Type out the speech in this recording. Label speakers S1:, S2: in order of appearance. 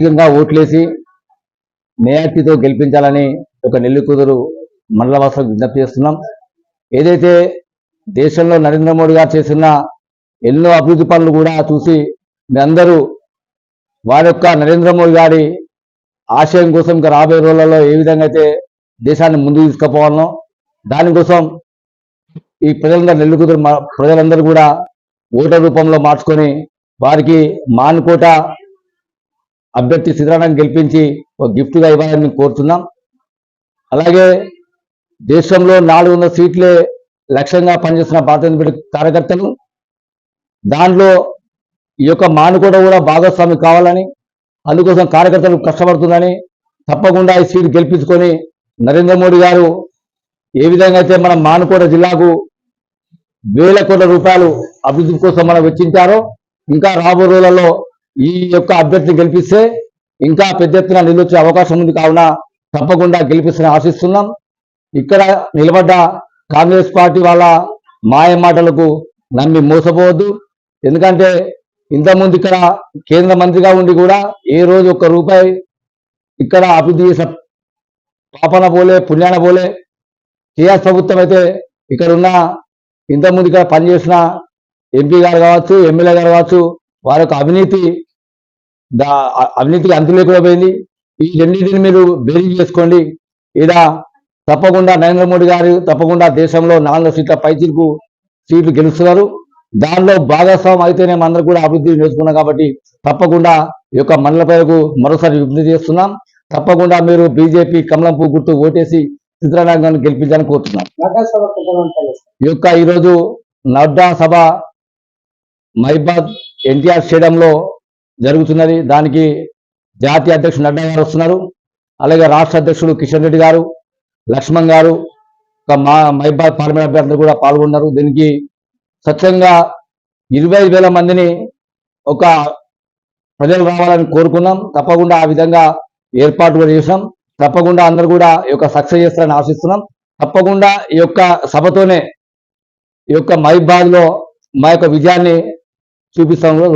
S1: అధికంగా ఓట్లేసి మేయార్టీతో గెలిపించాలని ఒక నెల్లి కూతురు మండల విజ్ఞప్తి చేస్తున్నాం. ఏదైతే దేశంలో నరేంద్ర మోడీ గారు చేసిన ఎన్నో అభివృద్ధి పనులు కూడా చూసి మీ అందరూ వారి యొక్క నరేంద్ర మోడీ గారి ఆశయం కోసం ఇంకా రాబోయే రోజులలో ఏ విధంగా అయితే దేశాన్ని ముందుకు తీసుకుపోవాలనో దానికోసం ఈ ప్రజలందరూ నెల్లుకుదురు ప్రజలందరూ కూడా ఓటర్ రూపంలో మార్చుకొని వారికి మానుకోట అభ్యర్థి సిద్ధరాన్ని గెలిపించి ఒక గిఫ్ట్గా ఇవ్వాలని కోరుతున్నాం. అలాగే దేశంలో నాలుగు వందల సీట్లే లక్ష్యంగా పనిచేస్తున్న భారతీయ జనతా కార్యకర్తలు దాంట్లో ఈ యొక్క మానుకోట కూడా భాగస్వామి కావాలని అందుకోసం కార్యకర్తలు కష్టపడుతుందని తప్పకుండా ఈ సీట్ గెలిపించుకొని నరేంద్ర మోడీ గారు ఏ విధంగా అయితే మన మానుకోట జిల్లాకు వేల కోట్ల రూపాయలు అభివృద్ధి కోసం మనం వెచ్చించారో ఇంకా రాబో రోజులలో ఈ యొక్క అభ్యర్థిని గెలిపిస్తే ఇంకా పెద్ద ఎత్తున నిలొచ్చే అవకాశం ఉంది కావున తప్పకుండా గెలిపిస్తని ఆశిస్తున్నాం. ఇక్కడ నిలబడ్డ కాంగ్రెస్ పార్టీ వాళ్ళ మాయ మాటలకు నమ్మి మోసపోవద్దు. ఎందుకంటే ఇంతకుముందు ఇక్కడ కేంద్ర మంత్రిగా ఉండి కూడా ఏ రోజు ఒక్క రూపాయి ఇక్కడ అభివృద్ధి చేసిన పాపన పోలే పుణ్యాన పోలే. టీఆర్ఎస్ ప్రభుత్వం అయితే ఇక్కడ ఉన్న ఇంతకుముందు ఇక్కడ పనిచేసిన ఎంపీ గారు కావచ్చు ఎమ్మెల్యే గారు కావచ్చు వారి యొక్క అవినీతి అవినీతికి అంతు లేకుండా పోయింది. ఈ రెండింటిని మీరు బేరీ చేసుకోండి. ఇలా తప్పకుండా నరేంద్ర మోడీ గారు తప్పకుండా దేశంలో నాలుగు సీట్ల పైచిరుకు సీట్లు గెలుస్తున్నారు. దానిలో భాగస్వామ్యం అయితేనే మనందరూ కూడా అభివృద్ధి నేర్చుకున్నాం కాబట్టి తప్పకుండా ఈ యొక్క మండల పేరుకు మరోసారి విజ్ఞప్తి చేస్తున్నాం. తప్పకుండా మీరు బీజేపీ కమలం పువ్వు గుర్తు ఓటేసి సిద్ధరామయ్య గెలిపించాలని కోరుతున్నాం. ఈ యొక్క ఈరోజు నడ్డా సభ మైబాద్ ఎన్టీఆర్ స్టేడియంలో జరుగుతున్నది. దానికి జాతీయ అధ్యక్షుడు నడ్డా గారు వస్తున్నారు. అలాగే రాష్ట్ర అధ్యక్షుడు కిషన్ రెడ్డి గారు లక్ష్మణ్ గారు ఒక మా మైబాద్ పార్లమెంట్ అభ్యర్థులు కూడా పాల్గొన్నారు. దీనికి స్వచ్ఛంగా ఇరవై వేల మందిని ఒక ప్రజలు రావాలని కోరుకున్నాం. తప్పకుండా ఆ విధంగా ఏర్పాటు కూడా చేసినాం. తప్పకుండా అందరూ కూడా ఈ యొక్క సక్సెస్ చేస్తారని ఆశిస్తున్నాం. తప్పకుండా ఈ యొక్క సభతోనే ఈ యొక్క మైబాద్లో మా యొక్క విజయాన్ని చూపిస్తామని కూడా